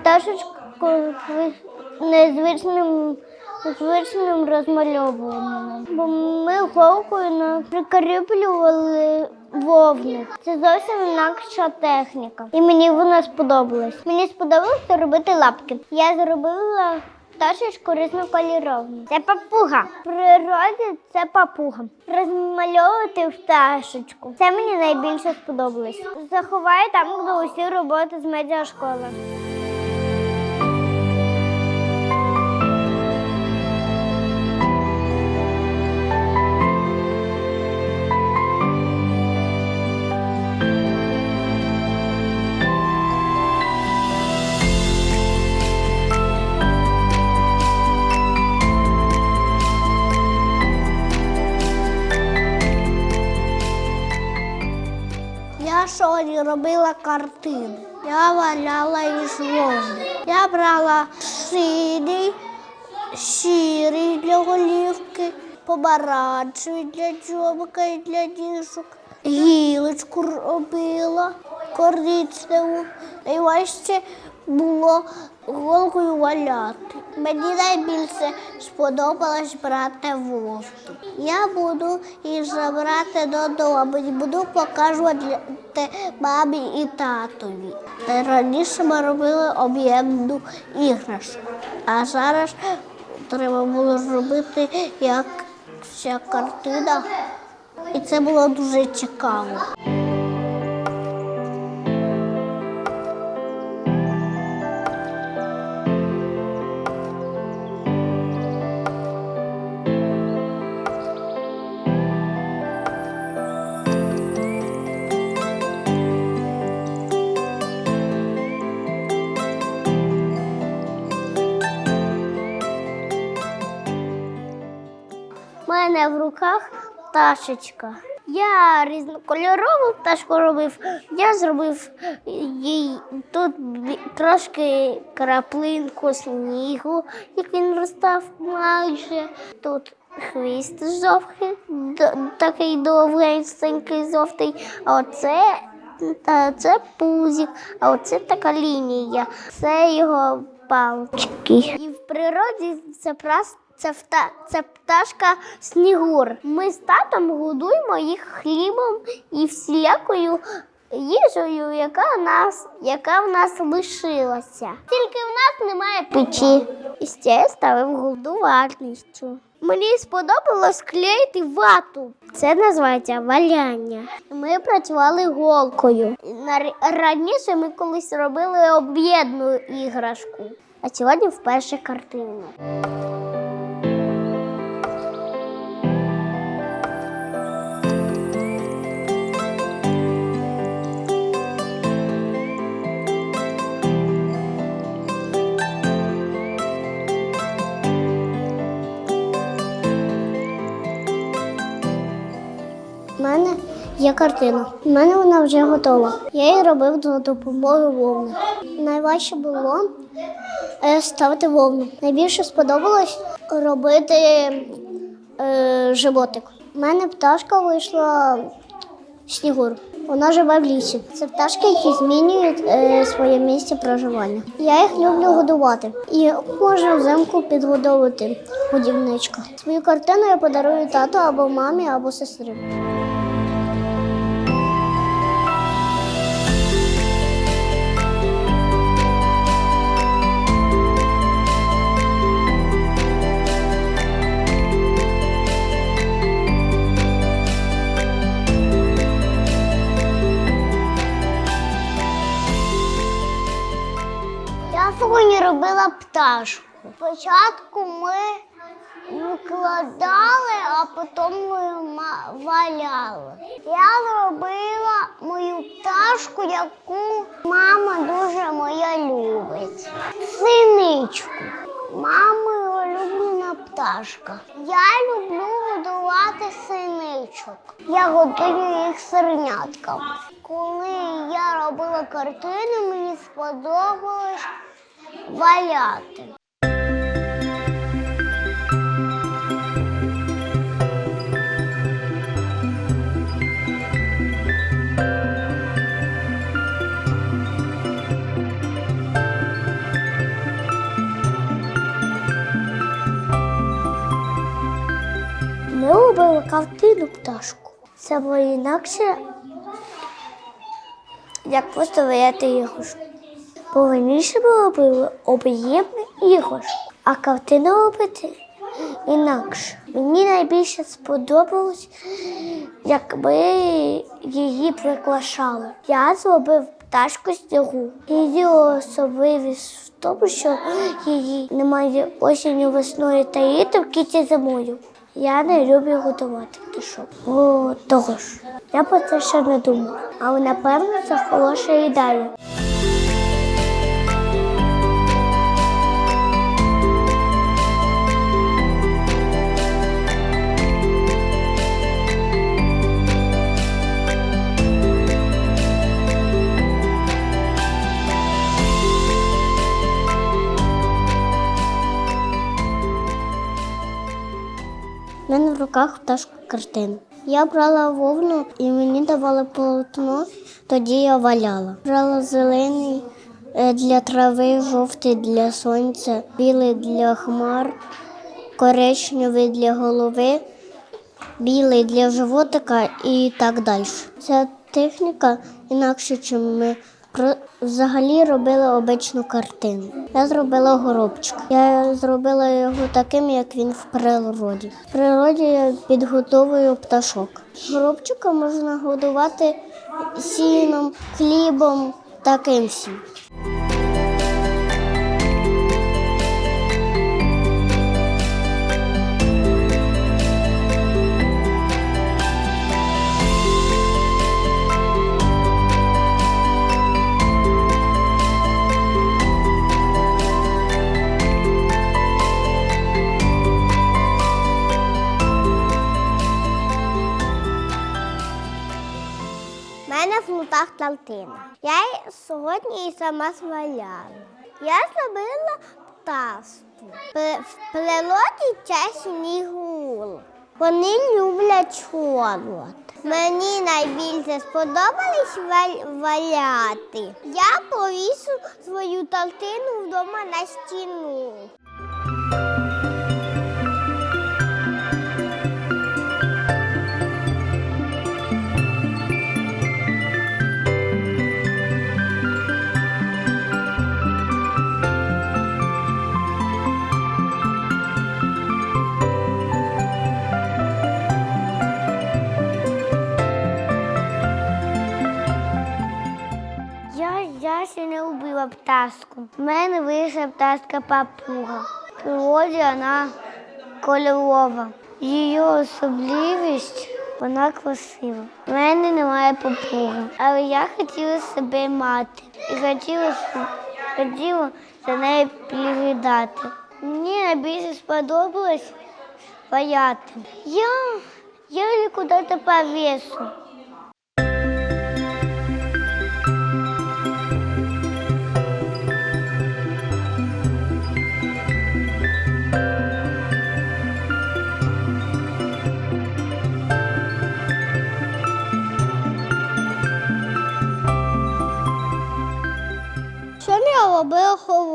пташечку незвичним звичним розмальовуванням. Бо ми голкою прикріплювали вовну. Це зовсім інакша техніка. І мені вона сподобалась. Мені сподобалося робити лапки. Я зробила пташечку різнокольоровну. Це папуга. В природі це папуга. Розмальовувати пташечку. Це мені найбільше сподобалось. Заховаю там, де усі роботи з медіашколи. Я робила картину. Я валяла із вовни. Я брала синій, сірий для голівки, побаранчий для дзьобика і для діжок. Гілочку робила коричневу. І ще було голкою валяти. Мені найбільше сподобалось брати вовну. Я буду її забрати додому і буду показувати мамі і татові. Раніше ми робили об'ємну іграшку, а зараз треба було зробити як вся картина. І це було дуже цікаво. В руках пташечка. Я різнокольорову пташку робив. Я зробив їй тут трошки краплинку снігу, як він розстав майже. Тут хвіст жовтий, такий довгенький жовтий. А оце та це пузик, а оце така лінія. Це його палички. І в природі це просто це, вта, це пташка снігур. Ми з татом годуємо їх хлібом і всілякою їжею, яка, нас, яка в нас лишилася. Тільки в нас немає печі. І ще я ставив годувальницю. Мені сподобалось клеїти вату. Це називається валяння. Ми працювали голкою. Раніше ми колись робили об'єдну іграшку, а сьогодні вперше картину. Є картина. У мене вона вже готова. Я її робив за допомогою вовни. Найважче було е, ставити вовну. Найбільше сподобалось робити е, животик. У мене пташка вийшла снігур. Вона живе в лісі. Це пташки, які змінюють е, своє місце проживання. Я їх люблю годувати. І можна взимку підгодовувати годівничка. Свою картину я подарую тату або мамі, або сестрі. Сьогодні робила пташку. Спочатку ми викладали, а потім ми валяли. Я зробила мою пташку, яку мама дуже моя любить. Синичку. Мамою улюблена пташка. Я люблю годувати синичок. Я годую їх сирнятками. Коли я робила картину, мені сподобалось валяти. Ми робили картину пташку. Це було інакше, як просто ваяти його. Повинніше було б об'ємну іграшку, а картину робити інакше. Мені найбільше сподобалось, якби її приглашали. Я зробив пташку снігу. Її особливість в тому, що її немає осінню, весною та літом, тільки зимою. Я не люблю готувати пташок. Бо того ж. Я про це ще не думала. Але напевно це хороша ідея. Пташка картин. Я брала вовну і мені давали полотно, тоді я валяла. Брала зелений е, для трави, жовтий для сонця, білий для хмар, коричневий для голови, білий для животика і так далі. Ця техніка інакше, ніж ми взагалі робила обичну картину. Я зробила горобчик. Я зробила його таким, як він в природі. В природі я підготовую пташок. Горобчика можна годувати сіном, хлібом, таким всім. Мене в лутах талтина. Я сьогодні і сама зваляла. Я зробила птасту. В природі чесні гул. Вони люблять холод. Мені найбільше сподобались валяти. Я повісу свою талтину вдома на стіну. Вбила пташку. В мене вийшла пташка папуга. В природі вона кольорова. Її особливість вона красива. У мене немає папуги, але я хотіла себе мати і хотіла, хотіла за нею приглядати. Мені найбільше сподобалось ваяти. Я, я куди-то повісу. Що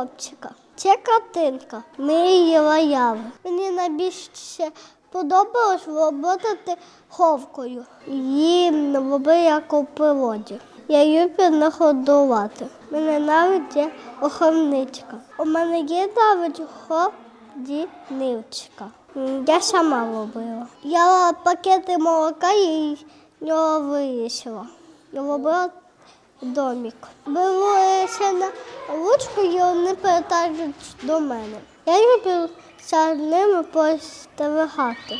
хлопчика? Це картинка. Ми її ваяли. Мені найбільше подобалось роботати ховкою. Її робили як у природі. Я люблю нагодувати. Мене навіть є охороничка. У мене є навіть ходіничка. Я сама робила. Я пакети молока і нього вирішила. Я робила домик. Билося на ручку і вони перетають до мене. Я люблю за ними постерігати.